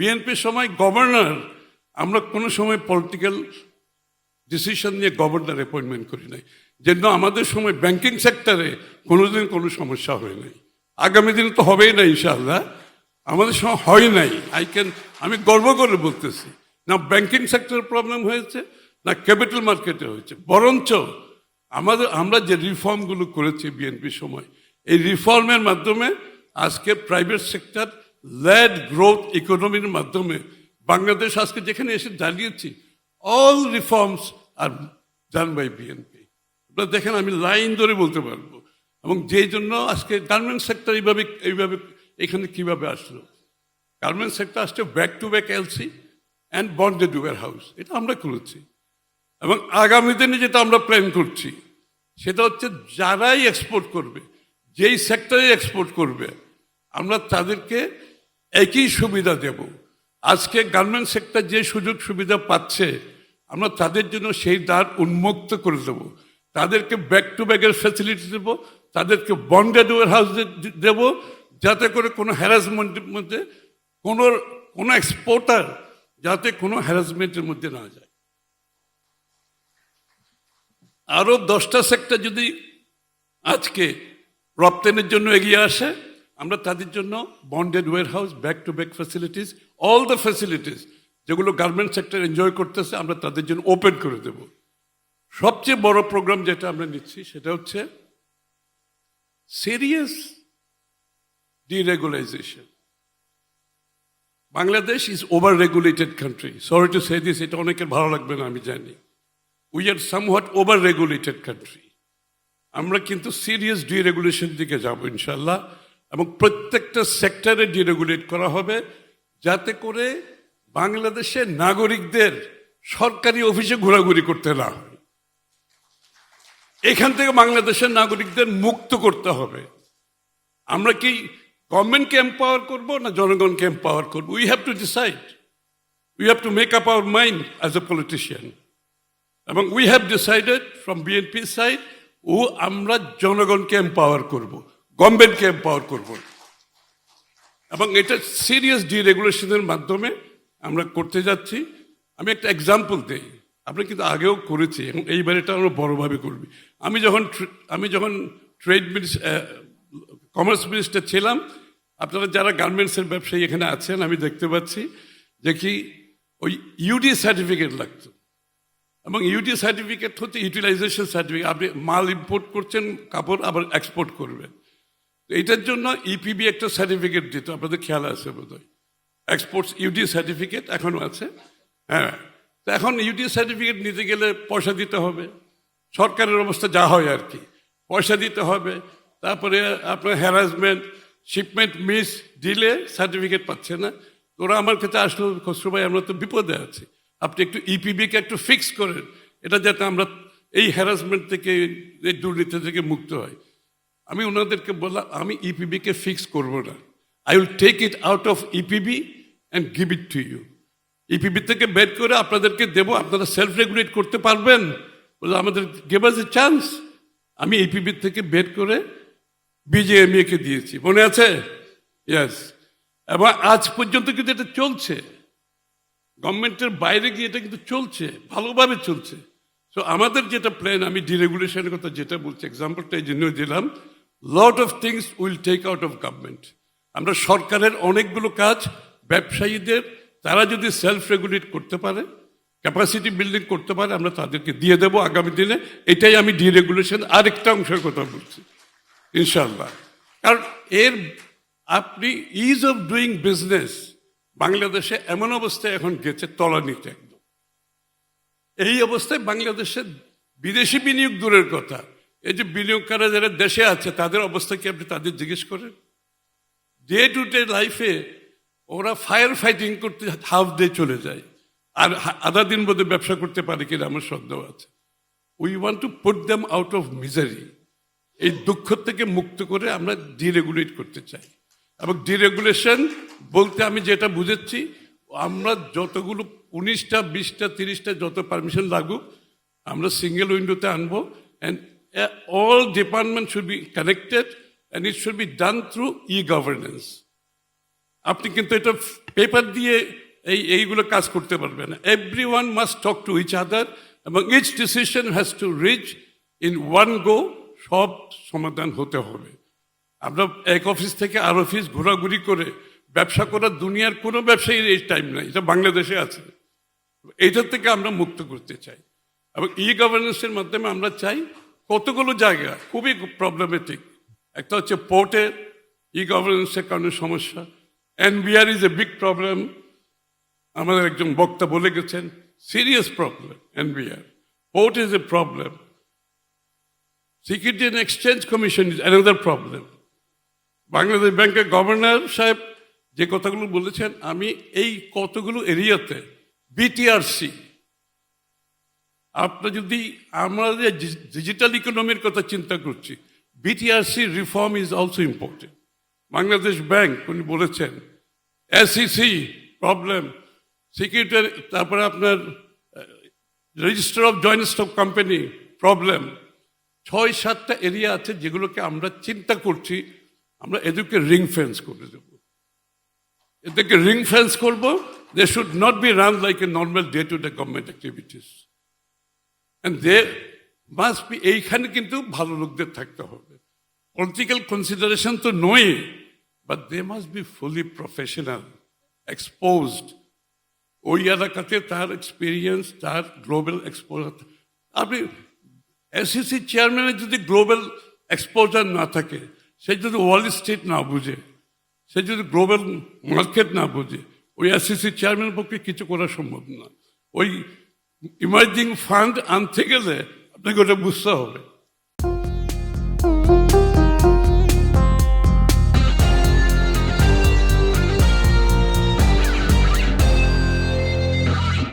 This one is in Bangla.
বিএনপির সময় গভর্নর আমরা কোনো সময় পলিটিক্যাল ডিসিশন নিয়ে গভর্নর অ্যাপয়েন্টমেন্ট করি নাই। যেন আমাদের সময় ব্যাংকিং সেক্টরে কোনোদিন কোনো সমস্যা হয় নাই। আগামী দিনে তো হবেই না, ইনশাআল্লাহ। আমাদের সময় হয় নাই। আই ক্যান আমি গর্ব করে বলতেছি, না ব্যাংকিং সেক্টরের প্রবলেম হয়েছে, না ক্যাপিটাল মার্কেটে হয়েছে। বরঞ্চ আমাদের, আমরা যে রিফর্মগুলো করেছি বিএনপির সময়, এই রিফর্মের মাধ্যমে আজকে প্রাইভেট সেক্টর লেড গ্রোথ ইকোনমির মাধ্যমে বাংলাদেশ আজকে যেখানে এসে দাঁড়িয়েছি all reforms are done by BNP আপনারা দেখেন, আমি লাইন ধরে বলতে পারব। এবং যেই জন্য আজকে গার্মেন্ট সেক্টর এইভাবে এইভাবে, এখানে কীভাবে আসলো? গার্মেন্ট সেক্টর আসছে back to back LC and bonded warehouse এটা আমরা করেছি। এবং আগামী দিনে যেটা আমরা প্ল্যান করছি, সেটা হচ্ছে যারাই এক্সপোর্ট করবে, যেই সেক্টরে এক্সপোর্ট করবে, আমরা তাদেরকে একই সুবিধা দেব। আজকে গার্মেন্ট সেক্টর যে সুযোগ সুবিধা পাচ্ছে, আমরা তাদের জন্য সেই দ্বার উন্মুক্ত করে দেবো। তাদেরকে ব্যাক টু ব্যাগের ফ্যাসিলিটি দেব, তাদেরকে বন্ডেড ওয়ার হাউস দেব, যাতে করে কোনো হ্যারাসমেন্টের মধ্যে, কোনো কোনো এক্সপোর্টার যাতে কোনো হ্যারাসমেন্টের মধ্যে না যায়। আরও দশটা সেক্টর যদি আজকে রপ্তানির জন্য এগিয়ে আসে আমরা তাদের জন্য bonded warehouse back to back facilities all the facilities যেগুলো গার্মেন্ট সেক্টর এনজয় করতেছে, আমরা তাদের জন্য ওপেন করে দেব। সবচেয়ে বড় প্রোগ্রাম যেটা আমরা নিচ্ছি সেটা হচ্ছে serious deregulation Bangladesh is over regulated country sorry to say this এটা অনেকের ভালো লাগবে না, আমি জানি। We are somewhat over regulated country আমরা কিন্তু সিরিয়াস ডিরেগুলেশন দিকে যাব ইনশাল্লাহ এবং প্রত্যেকটা সেক্টরে ডিরেগুলেট করা হবে যাতে করে বাংলাদেশের নাগরিকদের সরকারি অফিসে ঘোরাঘুরি করতে না হয়। এখান থেকে বাংলাদেশের নাগরিকদের মুক্ত করতে হবে। আমরা কি গভর্নমেন্টকে এম্পাওয়ার করব না জনগণকে এম্পাওয়ার করব? We have to decide we have to make up our mind as a politician এবং we have decided from BNP side ও আমরা জনগণকে এম্পাওয়ার করব। গভর্নমেন্টকে এম্পাওয়ার করব এবং এটা সিরিয়াস ডিরেগুলেশনের মাধ্যমে আমরা করতে যাচ্ছি। আমি একটা এক্সাম্পল দিই। আপনি কিন্তু আগেও করেছি, এবং এইবার এটা আমরা বড়োভাবে করবি। আমি যখন আমি যখন ট্রেড মিনিস্টার কমার্স মিনিস্টার ছিলাম, আপনারা যারা গার্মেন্টসের ব্যবসায়ী এখানে আছেন, আমি দেখতে পাচ্ছি যে কি ওই ইউডি সার্টিফিকেট লাগতো। এবং ইউটি সার্টিফিকেট হচ্ছে ইউটিলাইজেশন সার্টিফিকেট আপনি মাল ইম্পোর্ট করছেন, কাপড় আবার এক্সপোর্ট করবেন। এটার জন্য ইপিবি একটা সার্টিফিকেট দিত, আপনাদের খেয়াল আছে বোধ হয় এক্সপোর্টস ইউটি সার্টিফিকেট এখনও আছে হ্যাঁ। তো এখন ইউডি সার্টিফিকেট নিতে গেলে পয়সা দিতে হবে। সরকারের অবস্থা যা হয় আর কি, পয়সা দিতে হবে। তারপরে আপনার হ্যারাসমেন্ট শিপমেন্ট মিস দিলে সার্টিফিকেট পাচ্ছে না। তো ওরা আমার কাছে আসলো, খসরু ভাই, আমরা তো বিপদে আছি। আপনি একটু ইপিবিকে একটু ফিক্স করেন। এটা যাতে আমরা এই হ্যারাসমেন্ট থেকে, এই দুর্নীতি থেকে মুক্ত হয়। আমি ওনাদেরকে বললাম, আমি ইপিবিকে ফিক্স করব না। I will take it out of EPB and give it to you EPB থেকে বের করে আপনাদেরকে দেবো, আপনারা সেলফ রেগুলেট করতে পারবেন। বলে আমাদের গেভ আস এ চান্স আমি ইপিবি থেকে বের করে বিজেএমএ কে দিয়েছি। মনে আছে? ইয়েস এবং আজ পর্যন্ত কিন্তু এটা চলছে। গভর্নমেন্টের বাইরে গিয়ে এটা কিন্তু চলছে, ভালোভাবে চলছে। সো আমাদের যেটা প্ল্যান আমি ডিরেগুলেশনের কথা যেটা বলছি এক্সাম্পলটা এই জন্য দিলাম। Lot of things will take out of government আমরা সরকারের অনেকগুলো কাজ, ব্যবসায়ীদের, তারা যদি সেলফ রেগুলেট করতে পারে ক্যাপাসিটি বিল্ডিং করতে পারে, আমরা তাদেরকে দিয়ে দেবো আগামী দিনে। এটাই আমি ডিরেগুলেশন আরেকটা অংশের কথা বলছি ইনশাল্লাহ কারণ এর আপনি ইজ অফ ডুইং বিজনেস বাংলাদেশে এমন অবস্থায় এখন গেছে, তলানিতে একদম। এই অবস্থায় বাংলাদেশের বিদেশি বিনিয়োগ দূরের কথা। এই যে বিনিয়োগকারী যারা দেশে আছে, তাদের অবস্থা কি আপনি তাদের জিজ্ঞেস করেন? ডে টু ডে লাইফে ওরা ফায়ার ফাইটিং করতে হাফ ডে চলে যায়। আর আধা দিন বোধহয় ব্যবসা করতে পারে কিনা আমার সন্দেহ আছে। We want to put them out of misery এই দুঃখ থেকে মুক্ত করে আমরা ডিরেগুলেট করতে চাই। এবং ডিরেগুলেশন বলতে আমি যেটা বুঝেছি, আমরা যতগুলো উনিশটা, বিশটা, তিরিশটা যত পারমিশন লাগুক, আমরা সিঙ্গেল উইন্ডোতে আনব। And all department should be connected and it should be done through e governance আপনি কিন্তু এটা পেপার দিয়ে এই, এইগুলো কাজ করতে পারবেন every one must talk to each other এবং each decision has to reach in one go সব সমাধান হতে হবে। আমরা এক অফিস থেকে আর অফিস ঘোরাঘুরি করে ব্যবসা করার দুনিয়ার কোনো ব্যবসায়ীর এই টাইম নাই, এটা বাংলাদেশে আছে। এইটার থেকে আমরা মুক্ত করতে চাই। এবং ই গভর্নেন্সের মাধ্যমে আমরা চাই কতগুলো জায়গা? খুবই প্রবলেমেটিক একটা হচ্ছে পোর্টের ই গভর্নেন্সের কারণে সমস্যা। NBR is a big problem আমাদের একজন বক্তা বলে গেছেন serious problem NBR port is a problem security and exchange commission is another problem Bangladesh ব্যাংকের গভর্নর সাহেব যে কথাগুলো বলেছেন, আমি এই কতগুলো এরিয়াতে বিটিআরসি আপনার যদি আমরা যে ডিজিটাল ইকোনমির কথা চিন্তা করছি BTRC reform is also important Bangladesh bank উনি বলেছেন এসিসি প্রবলেম সিকিউরিটি তারপরে আপনার register of joint stock company problem ছয় সাতটা এরিয়া আছে যেগুলোকে আমরা চিন্তা করছি, আমরা এদেরকে রিং ফেন্স করে দেব। এদেরকে রিং ফেন্স করব they should not be run like a normal day to day government activities they be এইখানে কিন্তু ভালো লোকদের থাকতে হবে। পলিটিক্যাল কনসিডারেশন তো নয় but they must be fully professional exposed ওই এলাকাতে তার এক্সপিরিয়েন্স তার গ্লোবাল এক্সপোজার আপনি এসিসি চেয়ারম্যানের যদি গ্লোবাল এক্সপোজার না থাকে, সে যদি ওয়াল স্ট্রিট না বুঝে, সে যদি গ্লোবাল মার্কেট না বুঝে, ওই এসিসি চেয়ারম্যানের পক্ষে কিছু করা সম্ভব না। ওই ইমার্জিং ফান্ড আনতে গেলে আপনাকে ওটা বুঝতে হবে।